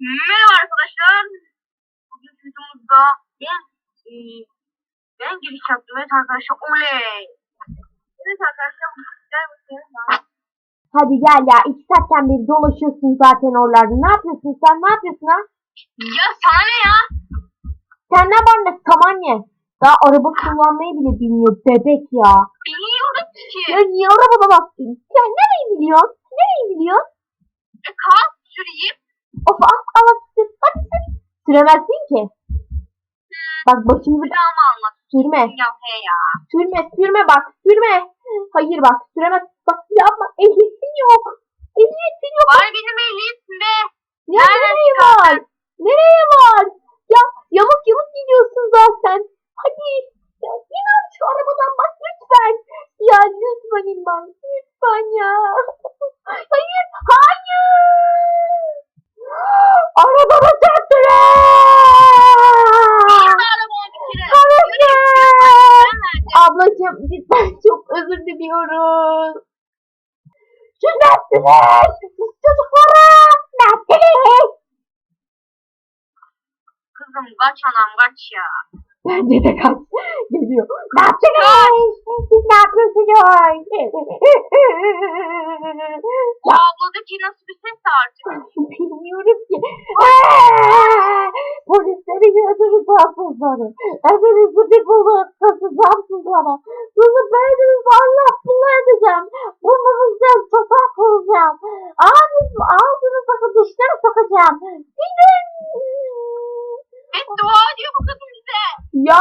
Merhaba arkadaşlar. Bugün videomuzda ben, e, ben giriş yaptım. Evet arkadaşlar oley. Evet arkadaşlar bu güzel bir şey var. Hadi gel ya. iki saatten beri dolaşıyorsun zaten oralarda. Ne yapıyorsun sen? Ne yapıyorsun ha? Ya sana ne ya? Sen ne ne saman ye. Daha araba kullanmayı bile bilmiyor bebek ya. Bilmiyorum ki. Ya niye arabada baktın? Sen nereyi biliyorsun? Nereyi biliyorsun? E, kalk süreyim. Of Allah sür. Hadi sür. Süremezsin ki. Bak başımızı Bir daha mı anlat? sürme. Ya he ya. Sürme sürme bak sürme. Hayır bak süremez. Bak yapma ehliyetin yok. Ehliyetin yok. Var benim ehliyetimde. Ya nereye var? Nereye var? Ya yamuk yamuk gidiyorsun zaten. Hadi. Ya in al şu arabadan bak lütfen. Ya lütfen in bak. Lütfen ya. Hayır. Hayır. Arabama çarptılar. Ablacığım cidden çok özür diliyoruz. Siz ne yaptınız? Çocuklara ne yaptınız? Kızım kaç anam kaç ya. Bence de kaç. Geliyor. Ne yaptınız? Siz ne yapıyorsunuz? O abladaki nasıl bir ses artık? Bilmiyorum ki. Polisleri gördünüz hafızları. Hepinizi bir bulup kasacağım sana. Sizi beyninizi Allah bula edeceğim. Burnunuzdan sokak bulacağım. Ağzınızı ağzınıza dışları sokacağım. Gidin. Beddua ediyor bu kadın. Ya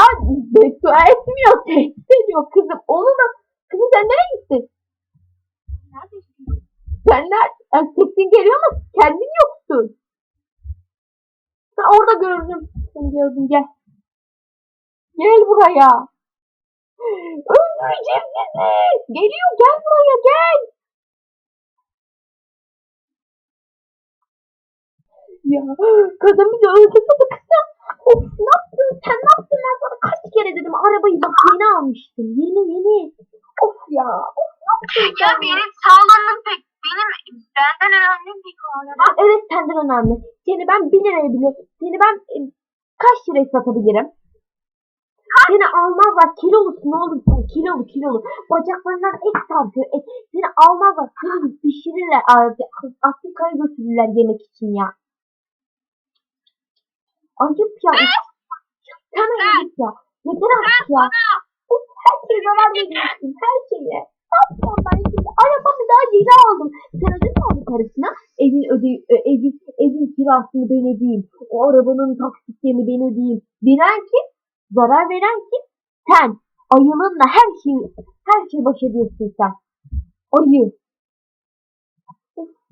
beddua etmiyor. Tehdit ediyor kızım. Onu da Kızım sen nereye gittin? Sen nerede? Sesin geliyor ama kendin yoksun. Ben orada gördüm. Seni gördüm gel. Gel buraya. Öldüreceğim sizi. Geliyor gel buraya gel. Ya kadın bizi öldürdü kızım. Of ne yaptın sen ne yaptın ben sana kaç kere dedim arabayı bak yeni almıştım. Yeni yeni. Of ya. Of ne Ya benim sağlığım pek benim benden önemli bir konu. Evet senden önemli. Seni ben 1 liraya bile, seni ben e, kaç liraya satabilirim? Seni almazlar kilolusun oğlum sen kilolu kilolu. Bacaklarından et sarkıyor et. Seni almazlar seni pişirirler. Af- Afrika'ya götürürler yemek için ya. Ayıp ya. Hemen git ya. Yeter artık ya. Her şeye zarar veriyorsun. Her şeye. Ne yapacağım ben şimdi? Arabamı daha yeni aldım. Sen ödedin mi onun parasına? Evin öde e, evin evin kirasını ben ödeyeyim. O arabanın taksitlerini ben ödeyeyim. Bilen kim? Zarar veren kim? Sen. Ayılınla her şeyi her şeyi baş ediyorsun sen. Ayı.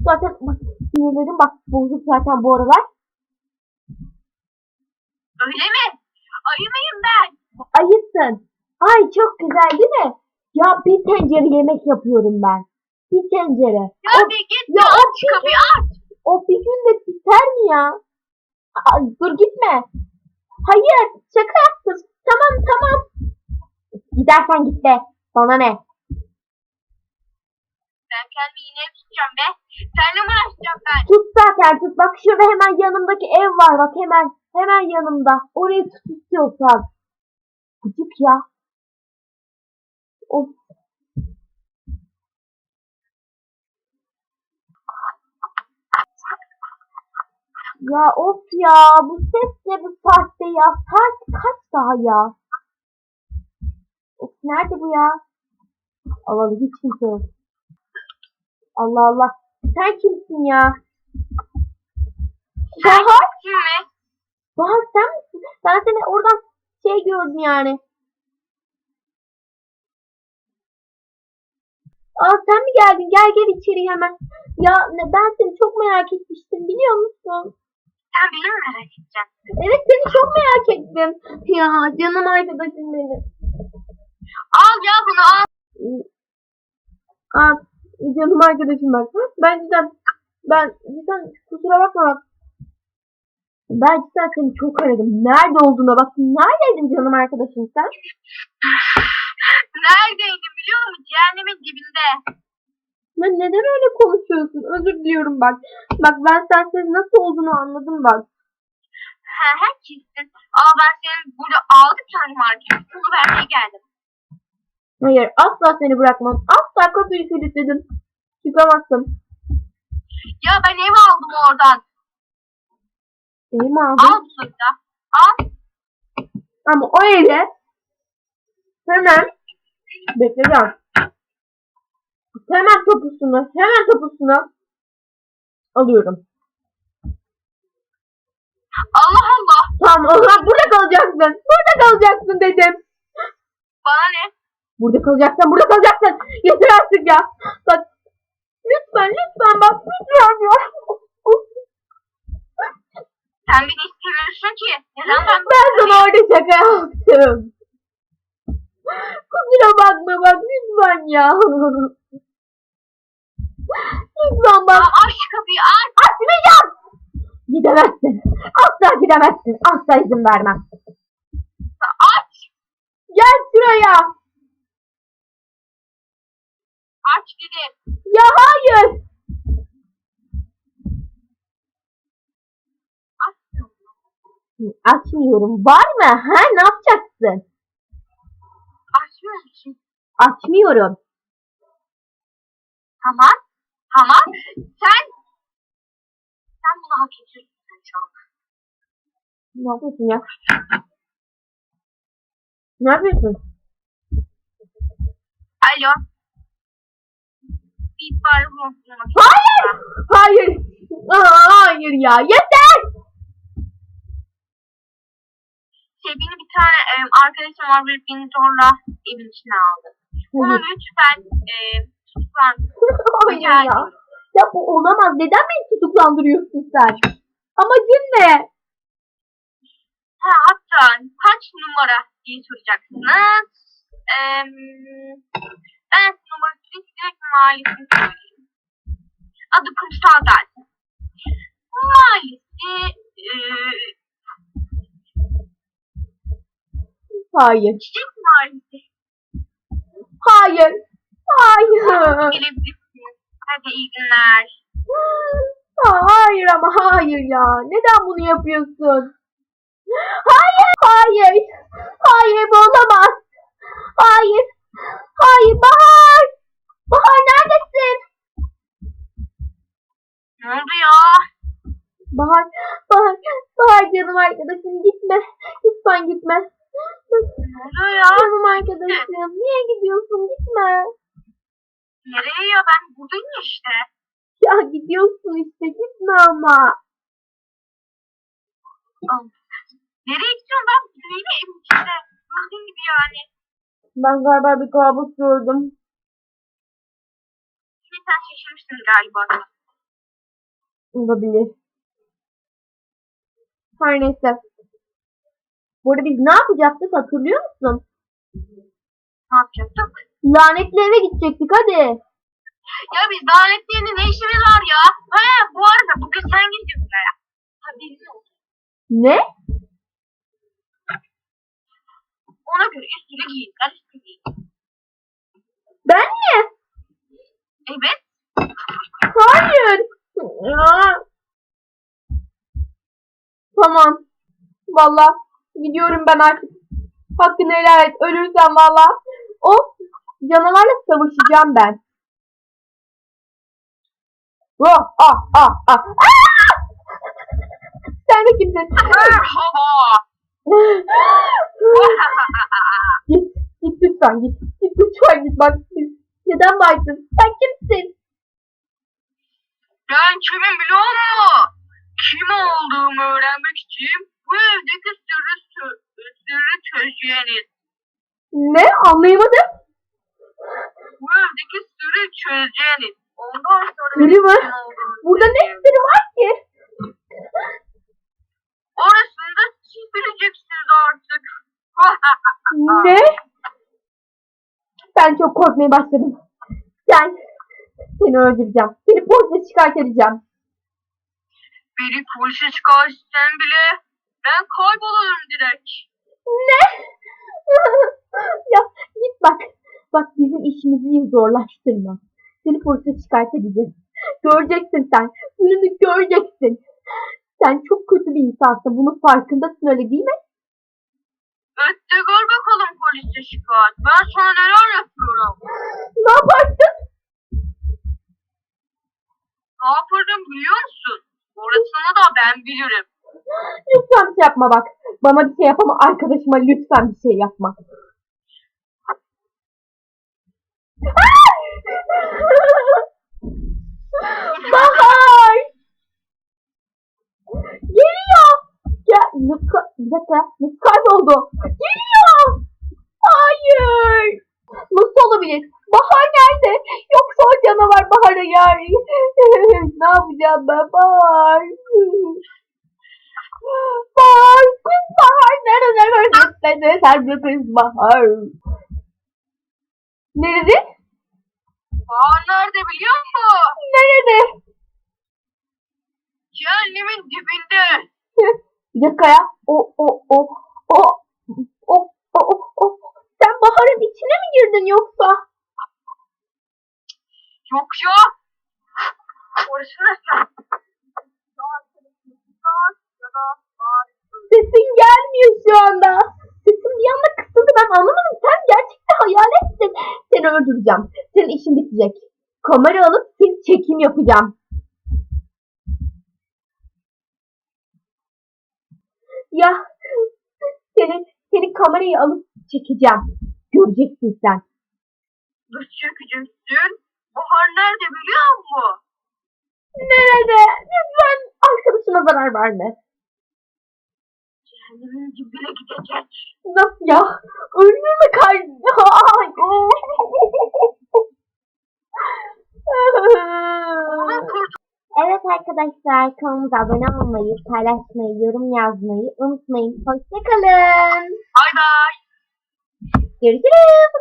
Zaten bak sinirlerim bak bozuk zaten bu aralar. öyle mi? Ayı mıyım ben? Ayıpsın. Ay çok güzel değil mi? Ya bir tencere yemek yapıyorum ben. Bir tencere. Ya O- bir git ya aç kapıyı aç. O bir günde biter mi ya? Aa, dur gitme. Hayır şaka yaptım. Tamam tamam. Gidersen git be. Bana ne? Ben kendimi yine tutacağım be. Seninle mi uğraşacağım ben? Tut zaten tut. Bak şurada hemen yanımdaki ev var. Bak hemen hemen yanımda. Orayı tut istiyorsan. Gıcık ya. Of. Ya of ya bu ses ne bu saatte ya? Saat kaç daha ya? Of nerede bu ya? Allah Allah hiç kimse yok. Allah Allah. Sen kimsin ya? Bahar. Kim mi? Bahar sen misin? Ben seni oradan şey gördüm yani Aa sen mi geldin gel gel içeri hemen ya ben seni çok merak etmiştim biliyor musun Sen beni mi merak edeceksin? Evet seni çok merak ettim. Ya canım arkadaşım benim. Al ya bunu al. Aa, canım arkadaşım bak. Ben cidden, ben cidden kusura bakma bak. Ben cidden seni çok aradım. Nerede olduğuna bak. Neredeydin canım arkadaşım sen? Neredeydim biliyor musun? Cehennemin dibinde. Ya neden öyle konuşuyorsun? Özür diliyorum bak. Bak ben sensiz nasıl olduğunu anladım bak. He he kesin. Ama ben senin burada aldık tane market. Bunu vermeye geldim. Hayır asla seni bırakmam. Asla kapıyı kilitledim. Çıkamazsın. Ya ben ev aldım oradan. Evi mi aldın? Al sırada. Al. Ama o evde hemen bekleyeceğim. Hemen topusunu, hemen topusunu alıyorum. Allah Allah. Tamam o zaman burada kalacaksın. Burada kalacaksın dedim. Bana ne? Burada kalacaksın, burada kalacaksın. Yeter artık ya. Bak lütfen, lütfen bak lütfen ya. Sen beni istemiyorsun ki. Neden ben Ben sana orada şaka yaptım. Kusura bakma bak lütfen ya. Lütfen bak. Tamam aç kapıyı aç. Açmayacağım. Gidemezsin. Asla gidemezsin. Asla izin vermem. Aç. Gel şuraya. Aç dedim. Ya hayır. Açmıyorum. Var mı? Ha ne yapacaksın? Açmıyor musun? Açmıyorum. Tamam. Tamam. Sen sen bunu hak ediyorsun şu an. Ne yapıyorsun ya? Ne yapıyorsun? Alo. Bir bari konuşmak Hayır. Hayır. Aa, hayır ya. Yeter. Şey benim bir tane e, arkadaşım var bir beni zorla evin içine aldı. Onu Hayır. lütfen e, tutuklan. Hayır ya. Ya bu olamaz. Neden beni tutuklandırıyorsun sen? Amacın ne? Ha, hatta kaç numara diye soracaksınız. Eee ben numarasını direkt mahallesini söyleyeyim. Adı Kumsal zaten. Mahallesi eee Hayır. Çiçek Mahallesi. Hayır. Hayır. Gelebilirsiniz. Hadi iyi günler. Hayır ama hayır ya. Neden bunu yapıyorsun? Hayır. Hayır. Hayır bu olamaz. Hayır. Hayır Bahar. Bahar neredesin? Ne oldu ya? Bahar. Bahar. Bahar canım arkadaşım gitme. Lütfen gitme. Ne oluyor ya? Canım arkadaşım. Niye gidiyorsun? Gitme. Nereye ya? Ben buradayım işte. Ya gidiyorsun işte. Gitme ama. Al. Nereye gidiyorum ben? Evin içinde? Gördüğün gibi yani. Ben galiba bir kabus gördüm. Şimdi sen şaşırmışsın galiba. Olabilir. Her neyse. Burada biz ne yapacaktık hatırlıyor musun? Ne yapacaktık? Lanetli eve gidecektik hadi. Ya biz lanetliğinde ne işimiz var ya? He bu arada bugün sen gidiyorsun buraya. Haberin olsun. Ne? Ona göre üstüne giyin. Ben üstüne giyin. Ben mi? Evet. Hayır. Ya. Tamam. Valla gidiyorum ben artık. Hakkını helal et. Ölürsem valla. O canavarla savaşacağım ben. Oh, ah, ah, ah. Aa! Sen de kimsin? Merhaba. git, git lütfen git. Git lütfen git bak. Neden baydın? Sen kimsin? ben kimim biliyor musun? Kim olduğumu öğrenmek için bu evdeki sırrı, sır- sırrı çözeceğiniz. Ne? Anlayamadım. Bu evdeki sırrı çözeceğiniz. Ondan sonra... Kim olduğunu Burada ne sırrı var ki? Orasını da siz bileceksiniz artık. Ne? Ben çok korkmaya başladım. Sen, seni öldüreceğim. Seni polise edeceğim. Beni polise çıkarsan bile ben kaybolurum direkt. Ne? ya git bak. Bak bizim işimizi zorlaştırma. Seni polise şikayet edeceğiz. Göreceksin sen. Gününü göreceksin. Sen çok kötü bir insansın. Bunun farkındasın öyle değil mi? Ötte gör bakalım polise şikayet. Ben sana neler yapıyorum. Ne yaparsın? Ne yaparım biliyor musun? Orasını da ben bilirim. Lütfen bir şey yapma bak. Bana bir şey yapama arkadaşıma lütfen bir şey yapma. Bahar! Geliyor! Ya, nasıl, ka- bir dakika, nasıl kayboldu? Geliyor! Hayır! Nasıl olabilir? Bahar nerede? Yoksa o canavar Bahar'a yer. ne yapacağım ben Bahar? Bahar, kız Bahar nerede nerede bir kız Bahar? Nerede? Aa nerede biliyor musun? Nerede? Cehennemin dibinde. Bir dakika ya. O, o, o, o, o, o, o. Sen Bahar'ın içine mi girdin yoksa? Yok ya. Orası nasıl? Sesin gelmiyor şu anda. Sesin bir anda kısıldı ben anlamadım. Sen gerçekten hayaletsin. Seni öldüreceğim. Senin işin bitecek. Kamera alıp seni çekim yapacağım. Ya seni, seni kamerayı alıp çekeceğim. Göreceksin sen. Dış çekicimsin. Bahar nerede biliyor musun? Nerede? Lütfen arkadaşına zarar verme. Cehennemin dibine gidecek. Nasıl ya? Ölmüyor mu kalbim? Evet arkadaşlar kanalımıza abone olmayı, paylaşmayı, yorum yazmayı unutmayın. Hoşçakalın. Bay bay. Görüşürüz.